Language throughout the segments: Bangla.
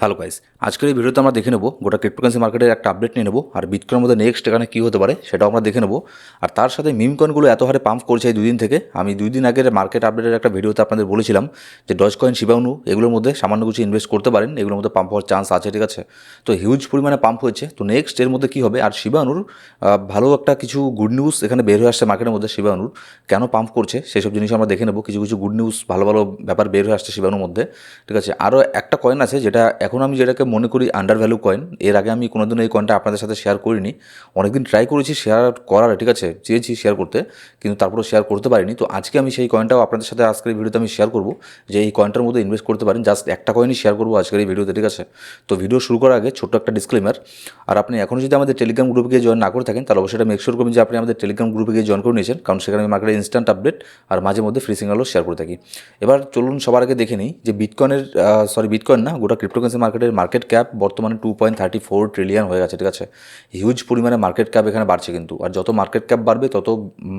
হ্যালো গাইস আজকের এই ভিডিওতে আমরা দেখে নেব গোটা ক্রিপ্টোকারেন্সি মার্কেটের একটা আপডেট নিয়ে নেব আর বিটকয়ের মধ্যে নেক্সট এখানে কী হতে পারে সেটাও আমরা দেখে নেব। আর তার সাথে মিম কয়েনগুলো এত হারে পাম্প করছে এই দুদিন থেকে, আমি দুই দিন আগের মার্কেট আপডেটের একটা ভিডিওতে আপনাদের বলেছিলাম যে ডজ কয়েন শিবাউনু এগুলোর মধ্যে সামান্য কিছু ইনভেস্ট করতে পারেন, এগুলোর মধ্যে পাম্প হওয়ার চান্স আছে, ঠিক আছে? তো হিউজ পরিমাণে পাম্প হয়েছে। তো নেক্সট এর মধ্যে কী হবে? আর শিবানুর ভালো একটা কিছু গুড নিউজ এখানে বের হয়ে আসছে মার্কেটের মধ্যে শিবানুর কেন পাম্প করছে? সেসব জিনিস আমরা দেখে নেব। কিছু কিছু গুড নিউজ ভালো ভালো ব্যাপার বের হয়ে আসছে শিবানুর মধ্যে, ঠিক আছে? আরও একটা কয়েন আছে যেটা এখন আমি যেটাকে মনে করি আন্ডার ভ্যালু কয়েন এর আগে আমি কোনোদিনও এই কয়েনটা আপনাদের সাথে শেয়ার করিনি। অনেকদিন ট্রাই করেছি শেয়ার করার, ঠিক আছে? চেয়েছি শেয়ার করতে, কিন্তু তারপরে শেয়ার করতে পারিনি। তো আজকে আমি সেই কয়েনটাও আপনাদের সাথে আজকের ভিডিওতে আমি শেয়ার করব, যে এই কয়েনটার মধ্যে ইনভেস্ট করতে পারেন। জাস্ট একটা কয়েনই শেয়ার করব আজকের এই ভিডিওতে, ঠিক আছে? তো ভিডিও শুরু করার আগে ছোট্ট একটা ডিসক্লেমার আর আপনি এখনও যদি আমাদের টেলিগ্রাম গ্রুপে গিয়ে জয়েন না করে থাকেন, তাহলে অবশ্যই মেক শিওর করবেন যে আপনি আমাদের টেলিগ্রাম গ্রুপে গিয়ে জয়েন করে নিয়েছেন, কারণ সেখানে আমি মার্কেটের ইনস্ট্যান্ট আপডেট আর মাঝে মধ্যে ফ্রি সিগনালও শেয়ার করে থাকি। এবার চলুন সবার আগে দেখে নিই যে বিটকয়েনের সরি বিটকয়েন না, গোটা ক্রিপ্টোকারেন্সি মার্কেটের মার্কেট ক্যাপ বর্তমানে two point thirty four trillion হয়ে গেছে, ঠিক আছে? হিউজ পরিমাণে মার্কেট ক্যাপ এখানে বাড়ছে কিন্তু। আর যত মার্কেট ক্যাপ বাড়বে, তত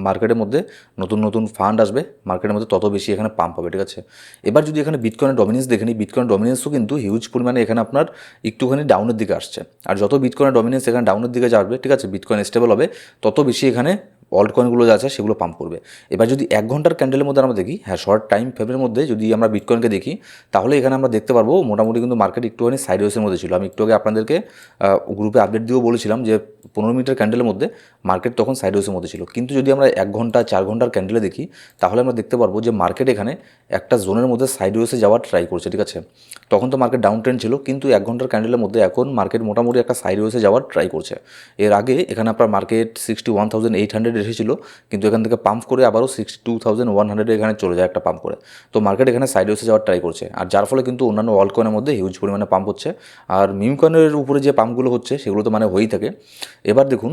মার্কেটের মধ্যে নতুন নতুন ফান্ড আসবে মার্কেটের মধ্যে তত বেশি এখানে পাম্প হবে, ঠিক আছে? এবার যদি এখানে বিটকয়েনের ডমিনেন্স দেখে নিই বিটকয়েন ডমিনেন্সও কিন্তু হিউজ পরিমাণে এখানে আপনার একটুখানি ডাউনের দিকে আসছে। আর যত বিটকয়েনের ডমিনেন্স এখানে ডাউনের দিকে যাবে, ঠিক আছে? বিটকয়েন স্টেবল হবে, তত বেশি এখানে অল্ট কয়েনগুলো যা আছে, সেগুলো পাম্প করবে। এবার যদি এক ঘণ্টার ক্যান্ডেলের মধ্যে আমরা দেখি হ্যাঁ শর্ট টাইম ফ্রেমের মধ্যে যদি আমরা বিটকয়েনকে দেখি, তাহলে এখানে আমরা দেখতে পারব, মোটামুটি কিন্তু মার্কেট একটুখানি সাইডওয়েসের মধ্যে ছিল। আমি একটু আগে আপনাদেরকে গ্রুপে আপডেট দিয়েও বলেছিলাম যে পনেরো মিনিটের ক্যান্ডেলের মধ্যে মার্কেট তখন সাইডওয়েসের মধ্যে ছিল। কিন্তু যদি আমরা এক ঘণ্টা, চার ঘণ্টার ক্যান্ডেলে দেখি, তাহলে আমরা দেখতে পারব যে মার্কেট এখানে একটা জোনের মধ্যে সাইড ওয়েসে যাওয়ার ট্রাই করছে, ঠিক আছে? তখন তো মার্কেট ডাউন ট্রেন্ড ছিল, কিন্তু এক ঘণ্টার ক্যান্ডেলের মধ্যে এখন মার্কেট মোটামুটি একটা সাইডওয়েসে যাওয়ার ট্রাই করছে। এর আগে এখানে আপনার market sixty one thousand eight hundred এসেছিল, কিন্তু এখান থেকে পাম্প করে আবারও sixty two thousand one hundred এখানে চলে যায় একটা পাম্প করে। তো মার্কেট এখানে সাইডওয়েসে যাওয়ার ট্রাই করছে। আর যার ফলে কিন্তু অন্যান্য ওয়ার্ল্ড কয়েনের মধ্যে হিউজ পরিমাণে পাম্প হচ্ছে। আর মিম কয়েনের উপরে যে পাম্পগুলো হচ্ছে, সেগুলো তো মানে হয়েই থাকে। এবার দেখুন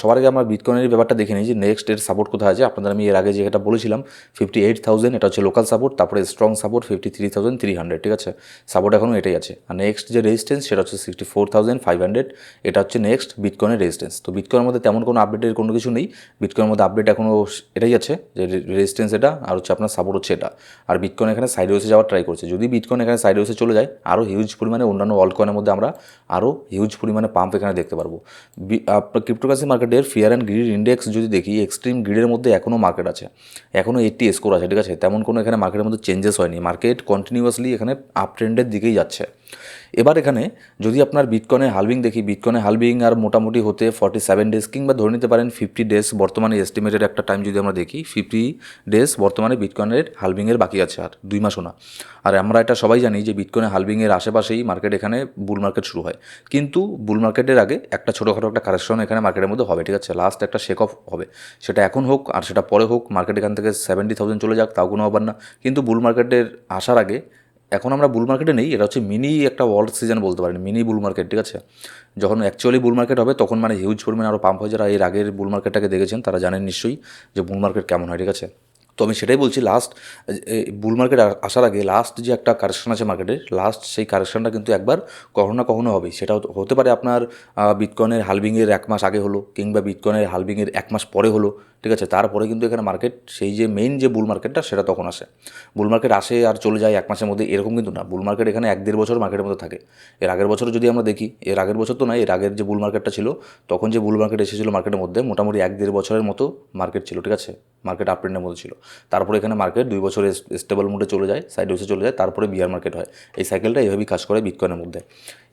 সবার আগে আমরা বিটকয়েনের ব্যাপারটা দেখে নিই যে নেক্সট এর সাপোর্ট কোথায় আছে। আপনাদের আমি এর আগে যেটা বলেছিলাম ফিফটি এইট থাউজেন্ড এটা হচ্ছে লোকাল সাপোর্ট তারপরে strong support fifty three thousand three hundred ঠিক আছে? সাপোর্ট এখনও এটাই আছে। আর নেক্সট যে রেজিস্টেন্স সেটা হচ্ছে sixty four thousand five hundred এটা হচ্ছে নেক্সট বিটকয়েনের রেজিস্টেন্স তো বিটকয়েনের মধ্যে তেমন কোনো আপডেটের কোনো কিছু নেই। বিটকয়েনের মধ্যে আপডেট এখনও এটাই আছে যে রেজিস্টেন্স এটা, আর হচ্ছে আপনার সাপোর্ট হচ্ছে এটা। আর বিটকয়েন এখানে সাইডওয়েসে যাওয়ার ট্রাই করছে। যদি বিটকয়েন এখানে সাইডওয়েসে চলে যায় আরও হিউজ পরিমাণে অন্যান্য অলকয়নের মধ্যে আমরা আরও হিউজ পরিমাণে পাম্প এখানে দেখতে পারব। ক্রিপ্টোকারেন্সি মার্কেটের ফিয়ার অ্যান্ড গ্রিড ইন্ডেক্স যদি দেখি এক্সট্রিম গ্রিডের মধ্যে এখনও মার্কেট আছে। এখনও এইটটি স্কোর আছে, ঠিক আছে? তেমন কোনো এখানে মার্কেটের মধ্যে চেঞ্জেস হয়নি। মার্কেট কন্টিনিউয়াসলি এখানে আপ ট্রেন্ডের দিকেই যাচ্ছে। এবার এখানে যদি আপনার বিটকনে হালভিং দেখি বিটকনে হালভিং আর মোটামুটি হতে ফর্টি সেভেন ডেজ কিংবা ধরে নিতে পারেন ফিফটি ডেজ বর্তমানে এস্টিমেটেড একটা টাইম যদি আমরা দেখি ফিফটি ডেজ বর্তমানে বিটকয়েনের হালভিংয়ের বাকি আছে আর দুই মাসও না। আর আমরা এটা সবাই জানি যে বিটকয়েনের হালভিংয়ের আশেপাশেই মার্কেট এখানে বুল মার্কেট শুরু হয়। কিন্তু বুল মার্কেটের আগে একটা ছোটোখাটো একটা কারেকশন এখানে মার্কেটের মধ্যে হবে, ঠিক আছে? লাস্ট একটা শেক অফ হবে। সেটা এখন হোক আর সেটা পরে হোক মার্কেট এখান থেকে সেভেন্টি থাউজেন্ড চলে যাক, তাও কোনো ব্যাপার না। কিন্তু বুল মার্কেটের আসার আগে এখন আমরা বুল মার্কেটে নেই, এটা হচ্ছে মিনি একটা ওয়ার্ল্ড সিজন বলতে পারেন মিনি বুল মার্কেট ঠিক আছে? যখন অ্যাকচুয়ালি বুল মার্কেট হবে, তখন মানে হিউজ পরিমাণে আরও পাম্প হয়, যারা এর আগের বুল মার্কেটটাকে দেখেছেন, তারা জানেন নিশ্চয়ই যে বুল মার্কেট কেমন হয়, ঠিক আছে? তো আমি সেটাই বলছি লাস্ট বুল মার্কেট আসার আগে লাস্ট যে একটা কারেকশন আছে মার্কেটে লাস্ট সেই কারেকশনটা কিন্তু একবার কখনো না কখনো হবে সেটা হতে পারে আপনার বিটকয়েনের হালবিংয়ের এক মাস আগে হলো, কিংবা বিটকয়েনের হালবিংয়ের এক মাস পরে হলো, ঠিক আছে? তারপরে কিন্তু এখানে মার্কেট সেই যে মেইন যে বুল মার্কেটটা সেটা তখন আসে। বুল মার্কেট আসে আর চলে যায় এক মাসের মধ্যে, এরকম কিন্তু না। বুল মার্কেট এখানে এক দেড় বছর মার্কেটের মধ্যে থাকে। এর আগের বছর যদি আমরা দেখি, এর আগের বছর তো নয়, এর আগের যে বুল মার্কেটটা ছিল, তখন যে বুল মার্কেট এসেছিল মার্কেটের মধ্যে, মোটামুটি এক দেড় বছরের মতো মার্কেট ছিল, ঠিক আছে? মার্কেট আপ ট্রেন্ডের মধ্যে ছিল। তারপরে এখানে মার্কেট দুই বছরে স্টেবল মোডে চলে যায় সাইড ওসে চলে যায়, তারপরে বিয়ার মার্কেট হয়। এই সাইকেলটা এইভাবেই কাজ করে বিটকয়েনের মধ্যে।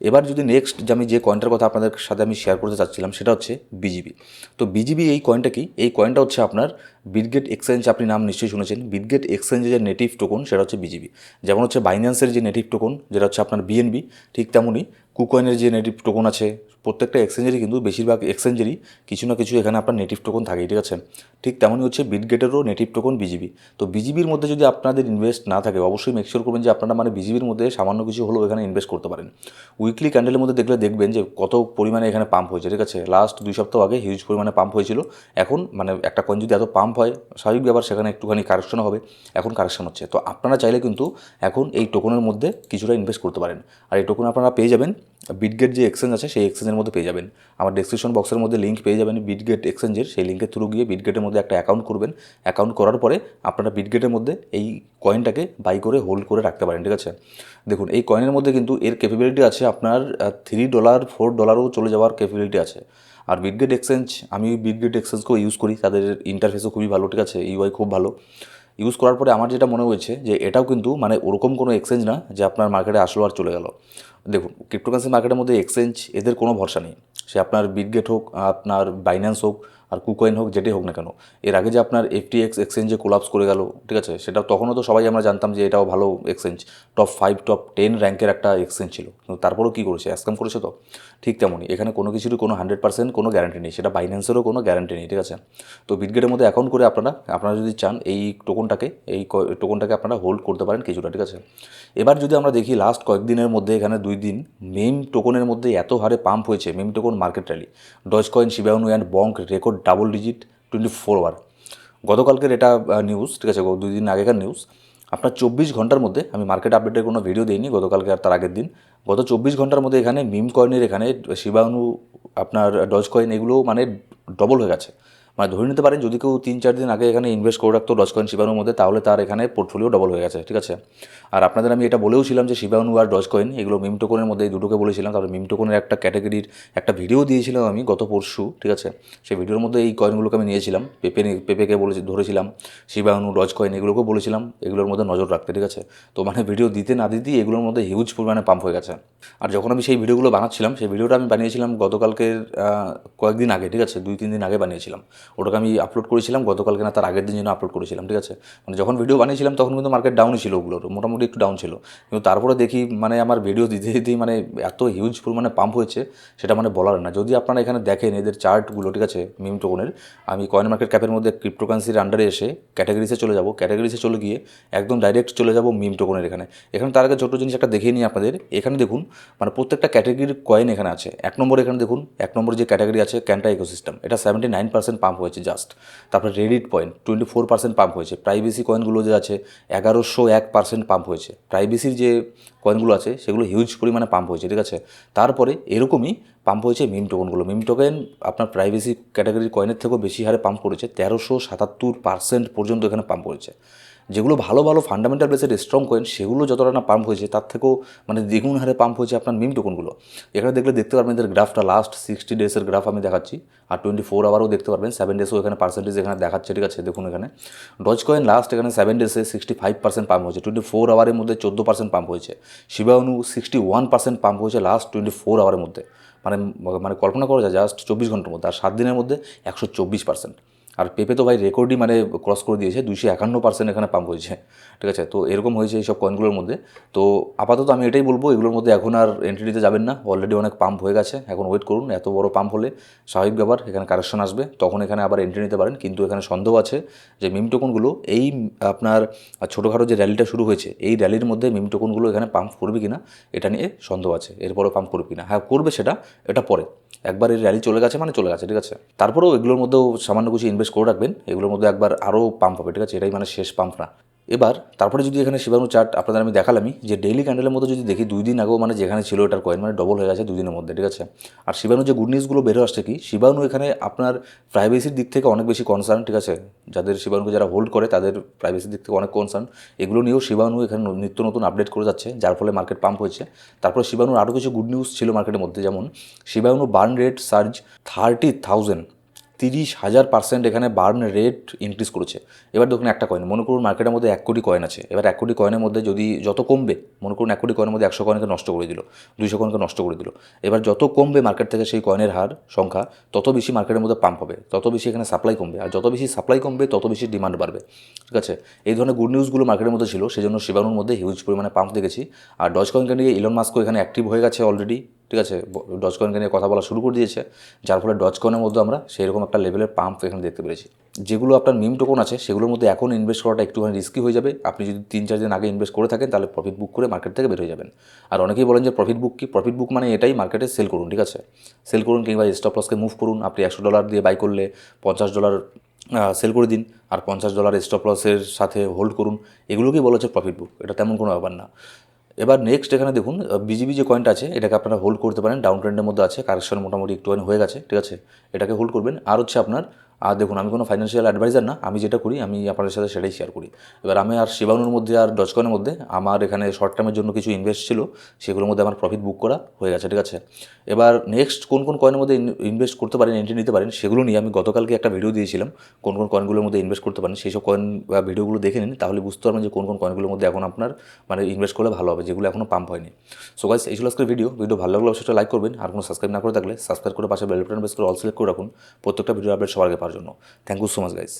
এবার যদি নেক্সট যে আমি যে কয়েনটার কথা আপনাদের সাথে আমি শেয়ার করতে চাচ্ছিলাম, সেটা হচ্ছে বিজিবি তো বিজিবি এই কয়েনটা কি? এই কয়েনটা হচ্ছে আপনার বিটগেট এক্সচেঞ্জ আপনি নাম নিশ্চয়ই শুনেছেন। বিটগেট এক্সচেঞ্জের যে নেটিভ টোকন সেটা হচ্ছে বিজিবি যেমন হচ্ছে বাইন্যান্সের যে নেটিভ টোকন যেটা হচ্ছে আপনার বিএনবি ঠিক তেমনই কুকয়েনের যে নেটিভ টোকন আছে, প্রত্যেকটা এক্সচেঞ্জেরই কিন্তু বেশিরভাগ এক্সচেঞ্জেরই কিছু না কিছু এখানে আপনার নেটিভ টোকন থাকে ঠিক আছে? ঠিক তেমনই হচ্ছে বিটগেটেরও নেটিভ টোকন বিজিবি তো বিজিবির মধ্যে যদি আপনাদের ইনভেস্ট না থাকে, অবশ্যই মেকশিওর করবেন যে আপনারা মানে বিজিবির মধ্যে সামান্য কিছু হলেও এখানে ইনভেস্ট করতে পারেন। উইকলি ক্যান্ডেলের মধ্যে দেখলে দেখবেন যে কত পরিমাণে এখানে পাম্প হয়েছে, ঠিক আছে? লাস্ট দুই সপ্তাহ আগে হিউজ পরিমাণে পাম্প হয়েছিল। এখন মানে একটা কয়েন যদি এত পাম্প হয়, স্বাভাবিক ব্যাপার সেখানে একটুখানি কারেকশন হবে, এখন কারেকশন হচ্ছে। তো আপনারা চাইলে কিন্তু এখন এই টোকনের মধ্যে কিছুটা ইনভেস্ট করতে পারেন। আর এই টোকন আপনারা পেয়ে যাবেন বিটগেট যে এক্সচেঞ্জ আছে সেই এক্সচেঞ্জের মধ্যে পেয়ে যাবেন। আমার ডেসক্রিপশন বক্সের মধ্যে লিঙ্ক পেয়ে যাবেন বিটগেট এক্সচেঞ্জের সেই লিঙ্কের থ্রু গিয়ে বিটগেটের মধ্যে একটা অ্যাকাউন্ট করবেন। অ্যাকাউন্ট করার পরে আপনারা বিটগেটের মধ্যে এই কয়েনটাকে বাই করে হোল্ড করে রাখতে পারেন, ঠিক আছে? দেখুন, এই কয়েনের মধ্যে কিন্তু এর ক্যাপাবিলিটি আছে আপনার থ্রি ডলার ফোর ডলারও চলে যাওয়ার ক্যাপাবিলিটি আছে। আর বিটগেট এক্সচেঞ্জ আমি বিটগেট এক্সচেঞ্জকেও ইউজ করি, তাদের ইন্টারফেসও খুবই ভালো, ঠিক আছে? ইউআই খুব ভালো। ইউজ করার পরে আমার যেটা মনে হয়েছে যে, এটাও কিন্তু মানে ওরকম কোনো এক্সচেঞ্জ না যে আপনার মার্কেটে আসলো আর চলে গেল। দেখুন ক্রিপ্টোকারেন্সি মার্কেটের মধ্যে এক্সচেঞ্জ এদের কোনো ভরসা নেই। সে আপনার বিটগেট হোক, আপনার বাইন্যান্স হোক আর কুকয়েন হোক, যেটাই হোক না কেন, এর আগে যে আপনার এফটিএক্স এক্সচেঞ্জে কোলাপস করে গেল, ঠিক আছে, সেটা তখনও তো সবাই আমরা জানতাম যে এটাও ভালো exchange top five top ten র্যাঙ্কের একটা এক্সচেঞ্জ ছিল। কিন্তু তারপরেও কী করেছে? অ্যাসকাম করেছে তো? ঠিক তেমনই, এখানে কোনো কিছুরই কোনো হান্ড্রেড পার্সেন্ট কোনো গ্যারান্টি নেই, সেটা বাইন্যান্সেরও কোনো গ্যারান্টি নেই, ঠিক আছে? তো বিটগেটের মধ্যে অ্যাকাউন্ট করে আপনারা আপনারা যদি চান, এই টোকনটাকে এই টোকনটাকে আপনারা হোল্ড করতে পারেন কিছুটা, ঠিক আছে? এবার যদি আমরা দেখি লাস্ট কয়েকদিনের মধ্যে, এখানে দুই দিন মেম টোকনের মধ্যে এত হারে পাম্প হয়েছে meme token market rally Doge coin Shiba Inu and Bonk record double digit twenty four hour গতকালকের এটা নিউজ ঠিক আছে দুই দিন আগেকার নিউজ আপনার চব্বিশ ঘণ্টার মধ্যে, আমি মার্কেট আপডেটের কোনো ভিডিও দিইনি, গতকালকে আর তার আগের দিন। গত চব্বিশ ঘণ্টার মধ্যে এখানে মিম কয়েনের এখানে শিবাণু আপনার ডজ কয়েন এগুলো মানে ডবল হয়ে গেছে। মানে ধরে নিতে পারেন যদি কেউ তিন, চার দিন আগে এখানে ইনভেস্ট করে রাখতো ডজ কয়েন শিবাণুর মধ্যে, তাহলে তার এখানে পোর্টফোলিও ডবল হয়ে গেছে, ঠিক আছে? আর আপনাদের আমি এটা বলেও ছিলাম যে শিবাণু আর ডজ কয়েন এগুলো মিম টোকনের মধ্যে এই দুটোকে বলেছিলাম, তারপরে মিম টোকনের একটা ক্যাটাগরির একটা ভিডিও দিয়েছিলাম আমি গত পরশু, ঠিক আছে? সেই ভিডিওর মধ্যে এই কয়েনগুলোকে আমি নিয়েছিলাম পেপে পেপেকে বলেছি, ধরেছিলাম শিবাণু ডজ কয়েন এগুলোকেও বলেছিলাম, এগুলোর মধ্যে নজর রাখতে, ঠিক আছে? তো মানে ভিডিও দিতে না দিতেই এগুলোর মধ্যে হিউজ পরিমাণে পাম্প হয়ে গেছে। আর যখন আমি সেই ভিডিওগুলো বানাচ্ছিলাম, সেই ভিডিওটা আমি বানিয়েছিলাম গতকালকের কয়েকদিন আগে, ঠিক আছে? দুই, তিন দিন আগে বানিয়েছিলাম। ওটাকে আমি আপলোড করেছিলাম, গতকালকে না তার আগের দিন জন্য আপলোড করেছিলাম, ঠিক আছে? মানে যখন ভিডিও বানিয়েছিলাম, তখন কিন্তু মার্কেট ডাউনই ছিল ওগুলোর, মোটামুটি একটু ডাউন ছিল। কিন্তু তারপরে দেখি মানে আমার ভিডিও দিতে দিতেই মানে এত হিউজ পরিমাণে পাম্প হয়েছে, সেটা মানে বলার না। যদি আপনারা এখানে দেখেন, এদের চার্টগুলো ঠিক আছে মিম টোকনের আমি কয়েন মার্কেট ক্যাপের মধ্যে ক্রিপ্টোকারেন্সির আন্ডারে এসে ক্যাটাগরিসে চলে যাব। ক্যাটাগরিসে চলে গিয়ে একদম ডাইরেক্ট চলে যাব মিম টোকনের এখানে। এখানে তার আগে ছোটো জিনিস একটা দেখিয়ে নিই আপনাদের। এখানে দেখুন মানে প্রত্যেকটা ক্যাটাগরির কয়েন এখানে আছে। এক নম্বর এখানে দেখুন, এক নম্বর যে ক্যাটাগরি আছে ক্যান্টা ইকোসিস্টেম এটা সেভেন্টি নাইন পার্সেন্ট পাম্প হয়েছে জাস্ট তারপরে Reddit point twenty four percent pump হয়েছে প্রাইভেসি কয়েনগুলো যে আছে, এগারোশো এক পার্সেন্ট পাম্প হয়েছে। প্রাইভেসির যে কয়েনগুলো আছে, সেগুলো হিউজ পরিমাণে পাম্প হয়েছে, ঠিক আছে? তারপরে এরকমই পাম্প হয়েছে মিম টোকনগুলো মিম টোকেন আপনার প্রাইভেসি ক্যাটাগরির কয়েনের থেকেও বেশি হারে পাম্প করেছে, তেরোশো সাতাত্তর পার্সেন্ট পর্যন্ত এখানে পাম্প করেছে যেগুলো ভালো ভালো ফান্ডামেন্টাল বেসের স্ট্রং কয়েন সেগুলো যতটা না পাম্প হয়েছে, তার থেকেও মানে দ্বিগুণ হারে পাম্প হয়েছে আপনার মিম টোকনগুলো এখানে দেখলে দেখতে পারবেন এদের গ্রাফটা লাস্ট সিক্সটি ডেসের গ্রাফ আমি দেখাচ্ছি, আর টোয়েন্টি ফোর আওয়ারও দেখতে পারবেন সেভেন ডেসও এখানে পার্সেন্টেজ এখানে দেখাচ্ছে, ঠিক আছে? দেখুন এখানে। ডজ কয়েন লাস্ট এখানে সেভেন ডেসে সিক্সটি ফাইভ পার্সেন্ট পাম্প হয়েছে টোয়েন্টি ফোর আওয়ারের মধ্যে চোদ্দ পার্সেন্ট পাম্প হয়েছে Shiba Inu sixty one percent pump হয়েছে লাস্ট টোয়েন্টি ফোর আওয়ারের মধ্যে। মানে মানে কল্পনা করা যায় জাস্ট চব্বিশ ঘণ্টার মধ্যে, আর সাত দিনের মধ্যে একশো চব্বিশ পার্সেন্ট আর পেপে তো ভাই রেকর্ডই মানে ক্রস করে দিয়েছে, দুইশো একান্ন পার্সেন্ট এখানে পাম্প হয়েছে, ঠিক আছে? তো এরকম হয়েছে এইসব কয়েনগুলোর মধ্যে। তো আপাতত আমি এটাই বলব, এগুলোর মধ্যে এখন আর এন্ট্রি দিতে যাবেন না। অলরেডি অনেক পাম্প হয়ে গেছে, এখন ওয়েট করুন, এত বড় পাম্প হলে স্বাভাবিক ব্যাপার, এখানে কারেকশন আসবে, তখন এখানে আবার এন্ট্রি নিতে পারেন। কিন্তু এখানে সন্দেহ আছে যে মিম টোকনগুলো এই আপনার ছোটোখাটো যে র্যালিটা শুরু হয়েছে, এই র্যালির মধ্যে মিম টোকনগুলো এখানে পাম্প করবে কিনা, এটা নিয়ে সন্দেহ আছে, এরপরও পাম্প করবে কিনা। হ্যাঁ করবে সেটা, এটা পরে। একবার এই র্যালি চলে গেছে মানে চলে গেছে, ঠিক আছে? তারপরেও এগুলোর মধ্যেও সামান্য কিছু ইনভেস্ট করে রাখবেন, এগুলোর মধ্যে একবার আরও পাম্প হবে, ঠিক আছে? এটাই মানে শেষ পাম্প না। এবার, তারপরে যদি এখানে শিবানু চার্ট আপনাদের আমি দেখালামই, যে ডেইলি ক্যান্ডেলের মধ্যে যদি দেখি, দুই দিন আগেও মানে যেখানে ছিল এটার কয়েন মানে ডবল হয়ে গেছে দুই দিনের মধ্যে, ঠিক আছে? আর শিবানু যে গুড নিউজগুলো বেরো আসছে কি শিবাণু এখানে আপনার প্রাইভেসির দিক থেকে অনেক বেশি কনসার্ন ঠিক আছে? যাদের শিবানুকে যারা হোল্ড করে, তাদের প্রাইভেসির দিক থেকে অনেক কনসার্ন এগুলো নিয়েও শিবানু এখানে নিত্য নতুন আপডেট করে যাচ্ছে, যার ফলে মার্কেট পাম্প হয়েছে। তারপরে শিবানুর আরও কিছু গুড নিউজ ছিল মার্কেটের মধ্যে, যেমন Shiba Inu burn rate surge thirty thousand তিরিশ হাজার পার্সেন্ট এখানে বার্ন রেট ইনক্রিজ করেছে। এবার দেখুন একটা কয়েন মনে করুন মার্কেটের মধ্যে এক কোটি কয়েন আছে। এবার এক কোটি কয়েনের মধ্যে যদি যত কমবে, মনে করুন এক কোটি কয়েনের মধ্যে একশো কয়েনকে নষ্ট করে দিল, দুইশো কয়েনকে নষ্ট করে দিল, এবার যত কমবে মার্কেট থেকে সেই কয়েনের হার সংখ্যা, তত বেশি মার্কেটের মধ্যে পাম্প হবে, তত বেশি এখানে সাপ্লাই কমবে, আর যত বেশি সাপ্লাই কমবে, তত বেশি ডিমান্ড বাড়বে, ঠিক আছে? এই ধরনের গুড নিউজগুলো মার্কেটের মধ্যে ছিল সেই জন্য শিবানুর মধ্যে হিউজ পরিমাণে পাম্প দেখেছি। আর ডজ কয়েনকে নিয়ে ইলন মাস্কও এখানে অ্যাক্টিভ হয়ে গেছে অলরেডি ঠিক আছে ডজ কয়েনকে নিয়ে কথা বলা শুরু করে দিয়েছে, যার ফলে ডজ কয়েনের মধ্যে আমরা সেই রকম একটা লেভেলের পাম্প এখানে দেখতে পেরেছি। যেগুলো আপনার মিম টোকন আছে, সেগুলোর মধ্যে এখন ইনভেস্ট করাটা একটুখানি রিস্কি হয়ে যাবে। আপনি যদি তিন, চার দিন আগে ইনভেস্ট করে থাকেন, তাহলে প্রফিট বুক করে মার্কেট থেকে বের হয়ে যাবেন। আর অনেকেই বলেন যে প্রফিট বুক কি? প্রফিট বুক মানে এটাই মার্কেটে সেল করুন, ঠিক আছে? সেল করুন কিংবা স্টপ লসকে মুভ করুন। আপনি একশো ডলার দিয়ে বাই করলে পঞ্চাশ ডলার সেল করে দিন। আর পঞ্চাশ ডলার স্টপ লসের সাথে হোল্ড করুন। এগুলোকেই বলা হচ্ছে প্রফিট বুক এটা তেমন কোনো ব্যাপার না। এবার নেক্সট এখানে দেখুন বিজিবি যে কয়েন্ট আছে, এটাকে আপনারা হোল্ড করতে পারেন। ডাউন ট্রেন্ডের মধ্যে আছে কারেকশন মোটামুটি একটুখানি হয়ে গেছে, ঠিক আছে? এটাকে হোল্ড করবেন। আর হচ্ছে আপনার আর দেখুন, আমি কোনো ফাইন্যান্সিয়াল অ্যাডভাইজার না, আমি যেটা করি, আমি আপনাদের সাথে সেটাই শেয়ার করি। এবার আমি আর শিবানুর মধ্যে আর ডচকনের মধ্যে, আমার এখানে শর্ট টার্মের জন্য কিছু ইনভেস্ট ছিল, সেগুলোর মধ্যে আমার প্রফিট বুক করা হয়ে গেছে, ঠিক আছে? এবার নেক্সট কোন কোন কয়েনের মধ্যে ইনভেস্ট করতে পারেন এন্ট্রি নিতে পারেন, সেগুলো নিয়ে আমি গতকালকে একটা ভিডিও দিয়েছিলাম, কোন কোন কয়েনগুলোর মধ্যে ইনভেস্ট করতে পারেন সেই সব কয়েন বা ভিডিওগুলো দেখে নিন, তাহলে বুঝতে পারবেন যে কোন কোন কয়েনগুলোর মধ্যে এখন আপনার মানে ইনভেস্ট করলে ভালো হবে, যেগুলো এখনও পাম্প হয়নি। সো গাইস এই ছিল আজকের ভিডিও ভিডিও ভালো লাগলে অবশ্যই লাইক করবেন, আর কোনো সাবস্ক্রাইব না করে থাকলে সাবস্ক্রাইব করে পাশে বেল বাটন প্রেস করে অল সিলেক্ট করে রাখুন, প্রত্যেকটা ভিডিও আপডেট সবার আগে জন্য। Thank you so much guys